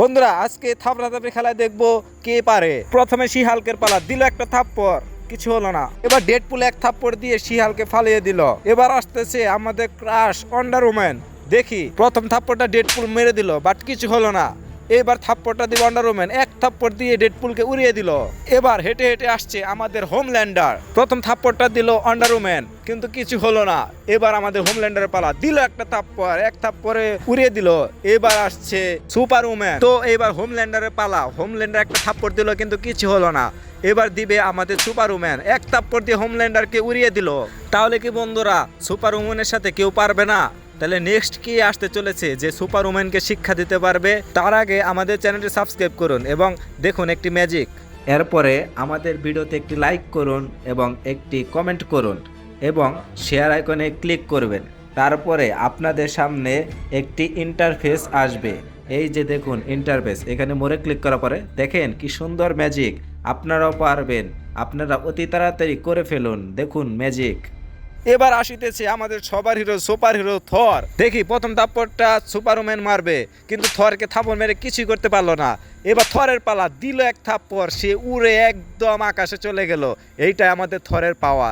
বন্ধুরা, আজকে থাপড়া থাপড়ি খেলায় দেখব কে পারে। প্রথমে শিহালকের পালা, দিল একটা থাপ্পড়, কিছু হলো না। এবার ডেড পুলে এক থাপ্পড় দিয়ে শিহালকে ফালিয়ে দিল। এবার আসতেছে আমাদের ক্রাশ অন্ডার উম্যান দেখি, প্রথম থাপ্পড়টা ডেড পুল মেরে দিল, বাট কিছু হলো না। এবার থাপ্পড়টা দিল আন্ডার উম্যান এক থাপ্পড় দিয়ে ডেডপুলকে উড়িয়ে দিল। এবার হেঁটে হেঁটে আসছে আমাদের হোমল্যান্ডার প্রথম থাপ্পড়টা দিল আন্ডার উম্যান কিন্তু কিছু হলো না। এবার আমাদের হোমল্যান্ডারের পালা। দিল একটা থাপ্পড়, এক থাপ্পড়ে উড়িয়ে দিল। এবার আসছে সুপার উম্যান তো এবার হোমল্যান্ডারের পালা। হোমল্যান্ডার একটা থাপ্পড় দিল, কিন্তু কিছু হলো না। এবার দিবে আমাদের সুপার উম্যান এক থাপ্পড় দিয়ে হোমল্যান্ডারকে উড়িয়ে দিল। তাহলে কি বন্ধুরা সুপার উম্যানের সাথে কেউ পারবে না? তাহলে নেক্সট কি আসতে চলেছে? যে সুপার উমেনকে শিক্ষা দিতে পারবে, তার আগে আমাদের চ্যানেলটি সাবস্ক্রাইব করুন এবং দেখুন একটি ম্যাজিক এরপরে আমাদের ভিডিওতে একটি লাইক করুন এবং একটি কমেন্ট করুন এবং শেয়ার আইকনে ক্লিক করবেন। তারপরে আপনাদের সামনে একটি ইন্টারফেস আসবে। এই যে দেখুন ইন্টারফেস এখানে মোড়ে ক্লিক করার পরে দেখেন কি সুন্দর ম্যাজিক আপনারাও পারবেন। আপনারা অতি তাড়াতাড়ি করে ফেলুন। দেখুন ম্যাজিক এবার আসিতেছে আমাদের সবার হিরো সুপার হিরো থর। দেখি, প্রথম থাপ্পড়টা সুপারম্যান মারবে, কিন্তু থরকে থাপড় মেরে কিছুই করতে পারল না। এবার থরের পালা, দিল এক থাপ্পর সে উড়ে একদম আকাশে চলে গেল। এইটাই আমাদের থরের পাওয়ার